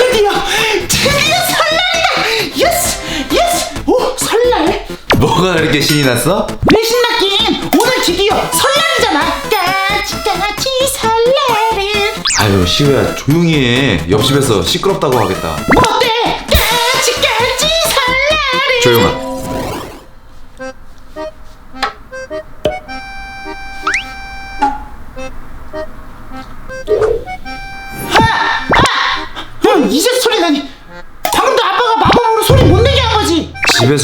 드디어 드디어 설날이다. 예스 예스. 오 설날? 뭐가 그렇게 신이 났어? 왜 신났긴? 오늘 드디어 설날이잖아. 까치 까치 설날은. 아유 시우야 조용히 해. 옆집에서 시끄럽다고 하겠다. 뭐 어때? 까치 까치 설날은. 조용아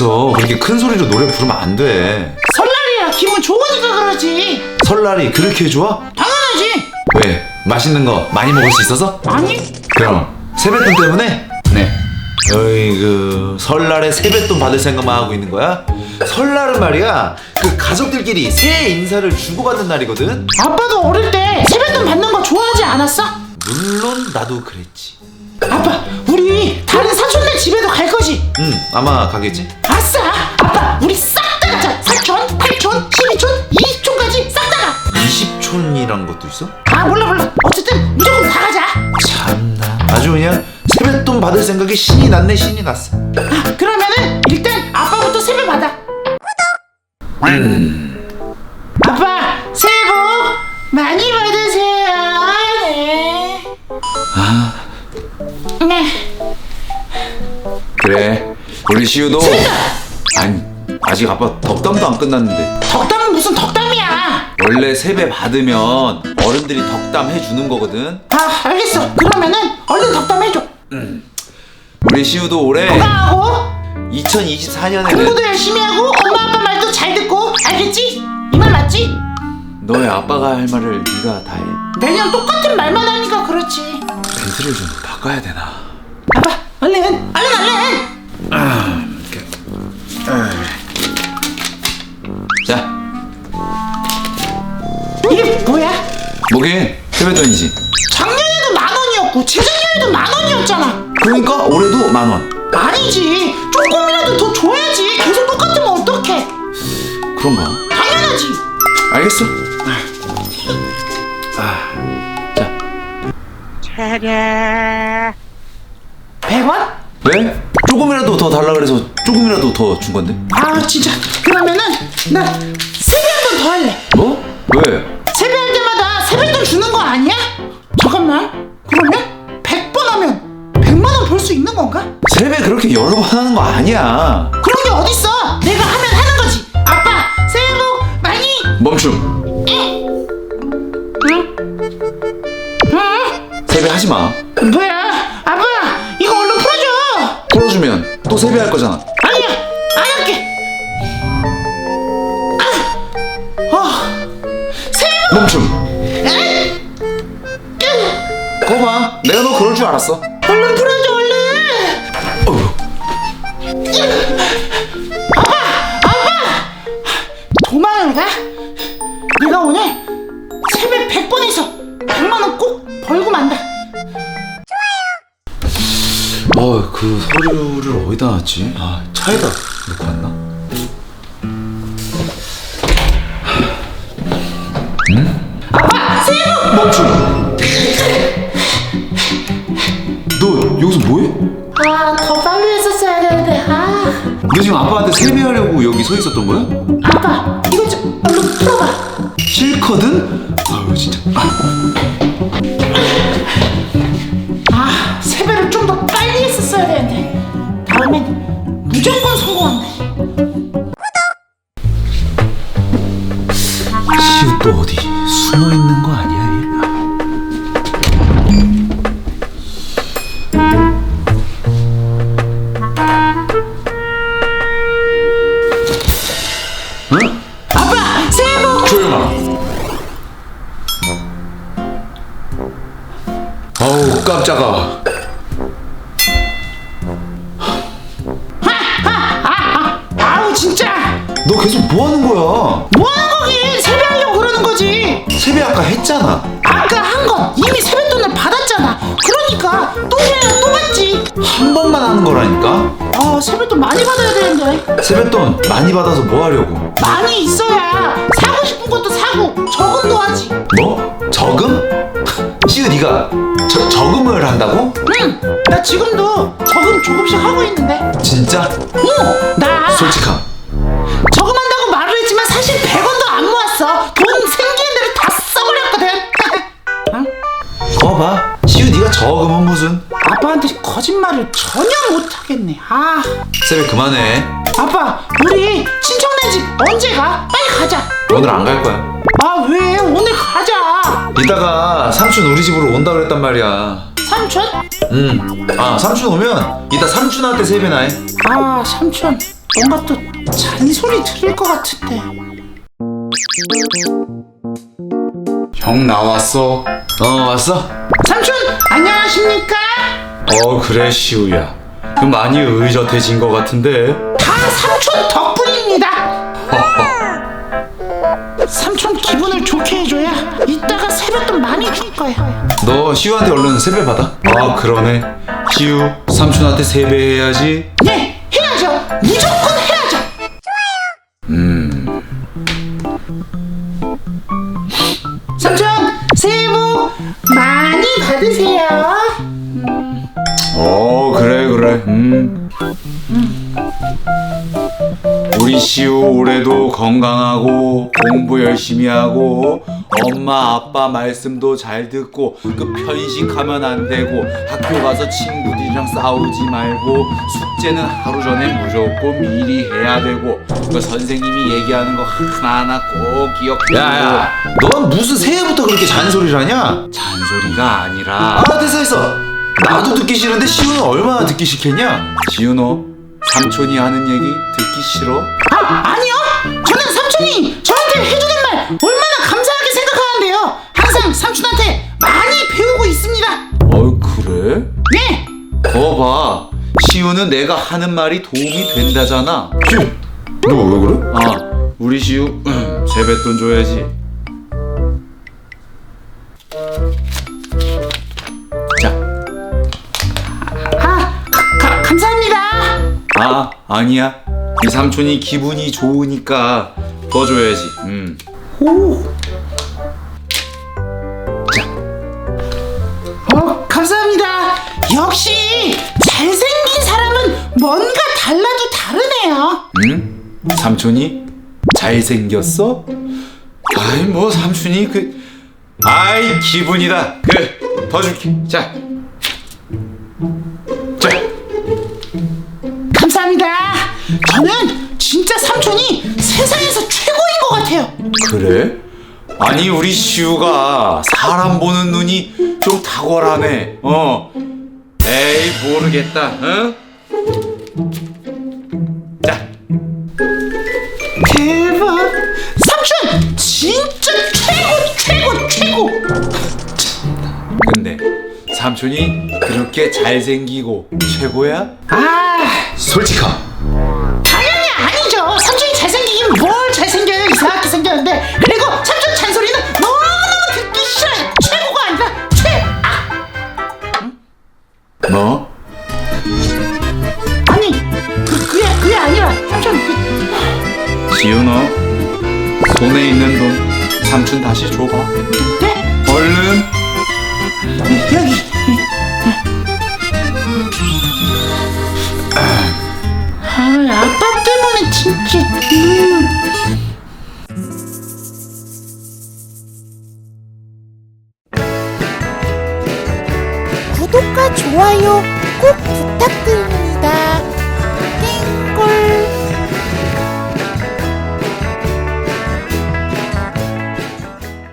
집에서 그렇게 큰 소리로 노래 부르면 안 돼 설날이라 기분 좋으니까 그러지 설날이 그렇게 좋아? 당연하지 왜? 맛있는 거 많이 먹을 수 있어서? 아니 그럼 세뱃돈 때문에? 네 어이그 설날에 세뱃돈 받을 생각만 하고 있는 거야? 설날은 말이야 그 가족들끼리 새해 인사를 주고받는 날이거든 아빠도 어릴 때 세뱃돈 받는 거 좋아하지 않았어? 물론 나도 그랬지 아빠 우리 다른 사촌네 집에도 갈 거지? 응 아마 가겠지? 아싸! 아빠 우리 싹 다 가자. 사촌, 팔촌, 십이촌, 이십촌까지 싹 다 가. 20촌이란 것도 있어? 아 몰라 몰라. 어쨌든 무조건 다 가자. 참나. 아주 그냥 세뱃돈 받을 생각에 신이 났네 신이 났어. 아, 그러면은 일단 아빠부터 세배 받아. 아빠 새해 복 많이 받으 그래. 우리 시우도. 아니 아직 아빠 덕담도 안 끝났는데. 덕담은 무슨 덕담이야! 원래 세배 받으면 어른들이 덕담 해주는 거거든. 아 알겠어. 그러면은 얼른 덕담 해줘. 우리 시우도 올해 건강하고? 2024년에는 공부도 열심히 하고 엄마 아빠 말도 잘 듣고 알겠지? 이 말 맞지? 너의 아빠가 할 말을 네가 다해. 매년 똑같은 말만 하니까 그렇지 멘트를 좀 바꿔야 되나? 아빠 얼른 얼른 얼른 자. 이게 뭐야? 뭐긴 세뱃돈이지. 작년에도 만 원이었고 재작년에도 만 원이었잖아. 그러니까 올해도 만 원. 아니지. 조금이라도 더 줘야지. 계속 똑같으면 어떡해? 그런가? 당연하지. 알겠어 자 100원? 왜? 조금이라도 더 달라 그래서 조금이라도 더 준 건데 아 진짜 그러면은 나 세배 한 번 더 할래 뭐? 왜? 세배할 때마다 세뱃돈 주는 거 아니야? 잠깐만 그러면 100번 하면 100만 원 벌 수 있는 건가? 세배 그렇게 여러 번 하는 거 아니야 그런 게 어딨어 내가 하면 하는 거지 아빠 새해 복 많이 멈춤 세배 하지 마. 뭐야? 아빠 이거 얼른 풀어줘! 풀어주면 또 세배할 거잖아. 아니야! 안 할게! 아, 아, 새해 복 멈춤. 거봐 내가 너 그럴 줄 알았어. 얼른 풀어줘 어, 그 서류를 어디다 놨지? 아, 차에다 놓고 왔나? 아빠 새해 복 멈춤! 너 여기서 뭐해? 아, 더 빨리 했었어야 되는데. 아, 너 지금 아빠한테 세배하려고 여기 서 있었던 거야? 아빠, 이거 좀 얼른 풀어봐. 싫거든? 아유 진짜 아, 아우 깜짝아 아우 진짜. 너 계속 뭐 하는 거야? 뭐 하는 거긴 세배하려고 그러는 거지. 세배 아까 했잖아 아까 한 건 이미 세뱃돈을 받았잖아. 그러니까 또 해야 또 받지. 한 번만 하는 거라니까 아, 세뱃돈 많이 받아야 되는데. 세뱃돈 많이 받아서 뭐 하려고 많이 있어야 사고 싶은 것도 사고 저금도 하지. 뭐? 저금? 시우 네가 저, 저금을 한다고? 응, 나 지금도 저금 조금씩 하고 있는데. 진짜? 어, 나 솔직함 저금한다고 말을 했지만 사실 100원도 안 모았어. 돈 생기는 대로 다 써버렸거든. 어? 거봐 시우 네가 저금은 무슨 아빠한테 거짓말을 전혀 못하겠네. 아, 세배 그만해 아빠, 우리 친척네 집 언제 가? 빨리 가자. 오늘 안 갈 거야 아, 왜? 오늘 가자. 이따가 삼촌 우리 집으로 온다 그랬단 말이야 삼촌? 응 아 삼촌 오면 이따 삼촌한테 세배나 해 아, 삼촌. 뭔가 또 잔소리 들을 것 같은데. 형 나왔어? 어 왔어? 삼촌, 안녕하십니까? 어 그래 시우야 그 많이 의젓해진 것 같은데 다 삼촌 덕분입니다. 삼촌 거야. 너 시우한테 얼른 세배 받아 아 그러네 시우 삼촌한테 세배해야지 네, 해야죠. 무조건 해야죠. 음. 삼촌, 새해 복 많이 받으세요. 어 그래 그래 음 우리 시우 올해도 건강하고 공부 열심히 하고 엄마 아빠 말씀도 잘 듣고 그 편식 하면 안 되고 학교 가서 친구들이랑 싸우지 말고 숙제는 하루 전에 무조건 미리 해야 되고 그 선생님이 얘기하는 거 하나하나 꼭 기억해 야야 넌 무슨 새해부터 그렇게 잔소리를 하냐? 잔소리가 아니라 아 됐어 됐어 나도 듣기 싫은데 시우는 얼마나 듣기 싫겠냐? 지우 너 삼촌이 하는 얘기 듣기 싫어? 아, 아니요. 저는 삼촌이 저한테 해주는 말 얼마나 감사하게 생각하는데요. 항상 삼촌한테 많이 배우고 있습니다. 어 그래? 네. 거봐 시우는 내가 하는 말이 도움이 된다잖아 시우 너왜 그래? 아 우리 시우 세뱃돈 줘야지 자, 아, 가, 가, 감사합니다. 아 아니야 이 삼촌이 기분이 좋으니까 더 줘야지 음. 오. 자, 어, 감사합니다. 역시 잘생긴 사람은 뭔가 달라도 다르네요. 응? 삼촌이 잘생겼어? 아이 뭐 삼촌이 그 아이 기분이다 그래 더 줄게 자 자, 감사합니다. 저는 그래? 아니 우리 시우가 사람 보는 눈이 좀 탁월하네 어 에이 모르겠다 어? 자 대박. 삼촌 진짜 최고 최고 최고. 근데 삼촌이 그렇게 잘생기고 최고야? 아 솔직함 너 손에 있는 돈 삼촌 다시 줘봐 네? 얼른 아 아빠 때문에 진짜 음. 구독과 좋아요 꼭 부탁드립니다.